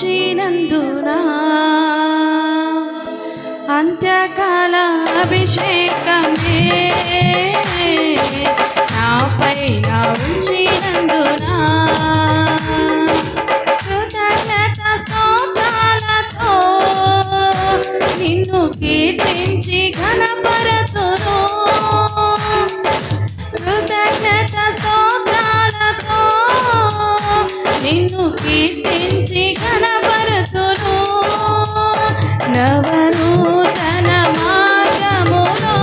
పూజినందున అంత్యకాల అభిషేకమే నాపై నా చేసి కనపరుతును నవనూతన మార్గములో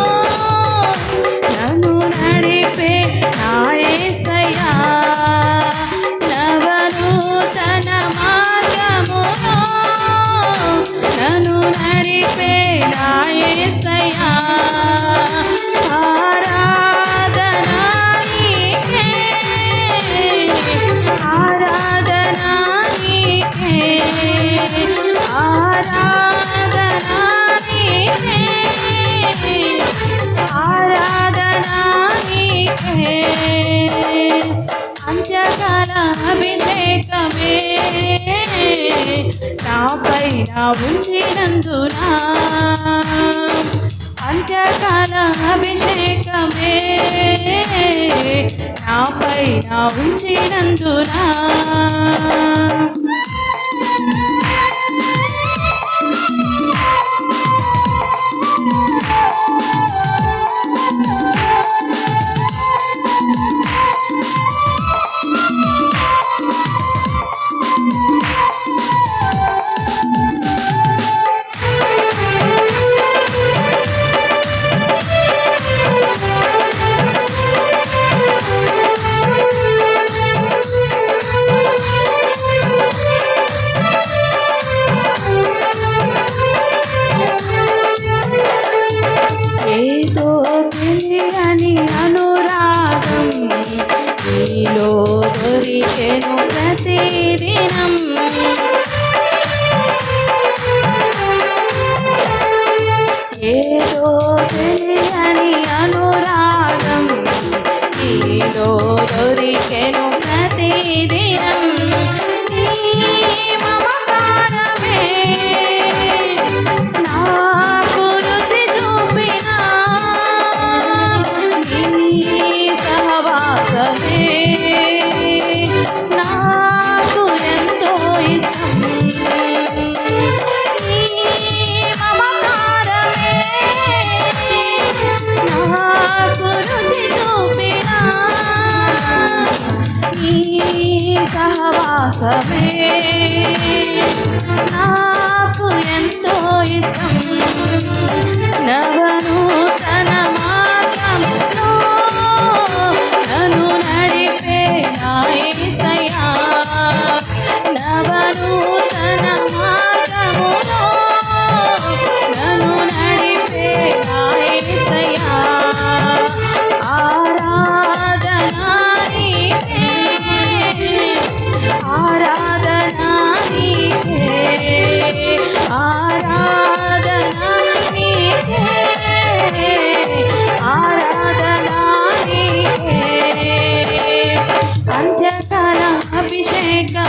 నన్ను నడిపే నాయసయ్యా నవనూతన మార్గములో నన్ను నడిపే నాయస అభిషేకమే. నాపై నా ఉంచినందున అంత్యకాల అభిషేకమే. నాపై నా ఉంచినందున weekend.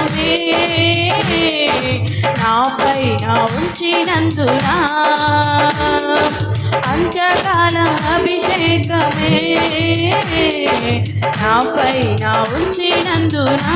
నామే నాపై నా ఉంచినందున అంత్యకాలం అభిషేకమే. నాపై నా ఉంచినందునా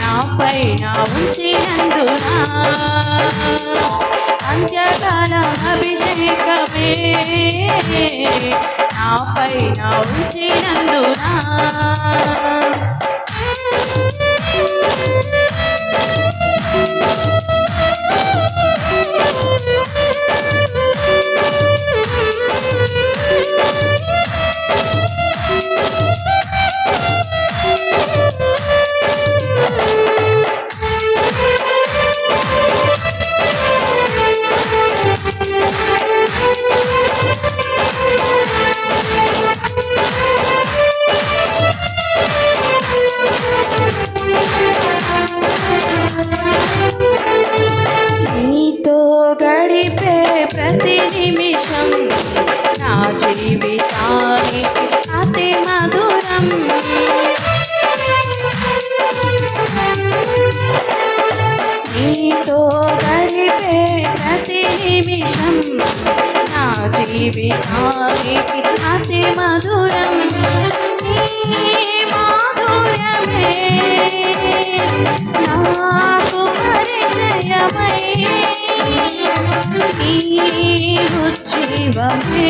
నాపై నా ఉంచినందున అంత్యకాలం అభిషేకమే నాపై నా ఉంచినందున భావికి అతి మధురం మధురమే నాకు పరిచయమై ఉచ్చివమే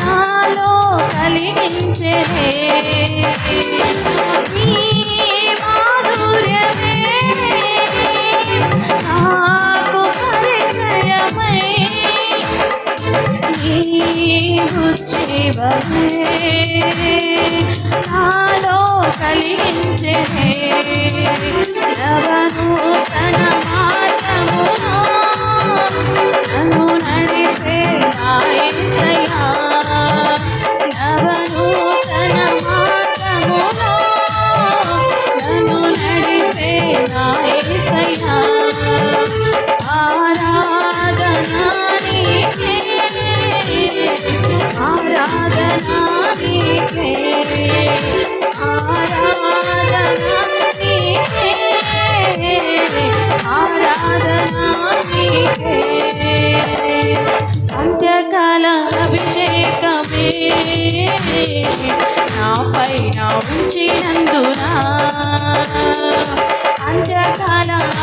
నాలో కలిగించే. Love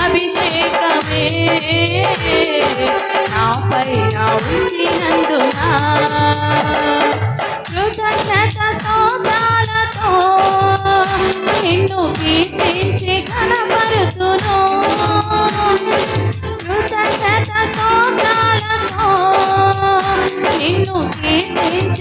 అభిషేకమే. నాపై ఉండినందున కృతజ్ఞత స్తోత్రాలతో నిన్ను కీర్తించి కనపరుతును కృతజ్ఞత స్తోత్రాలతో నిన్ను కీర్తించి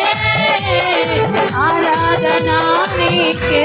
ಶರಣಾನಿಕೆ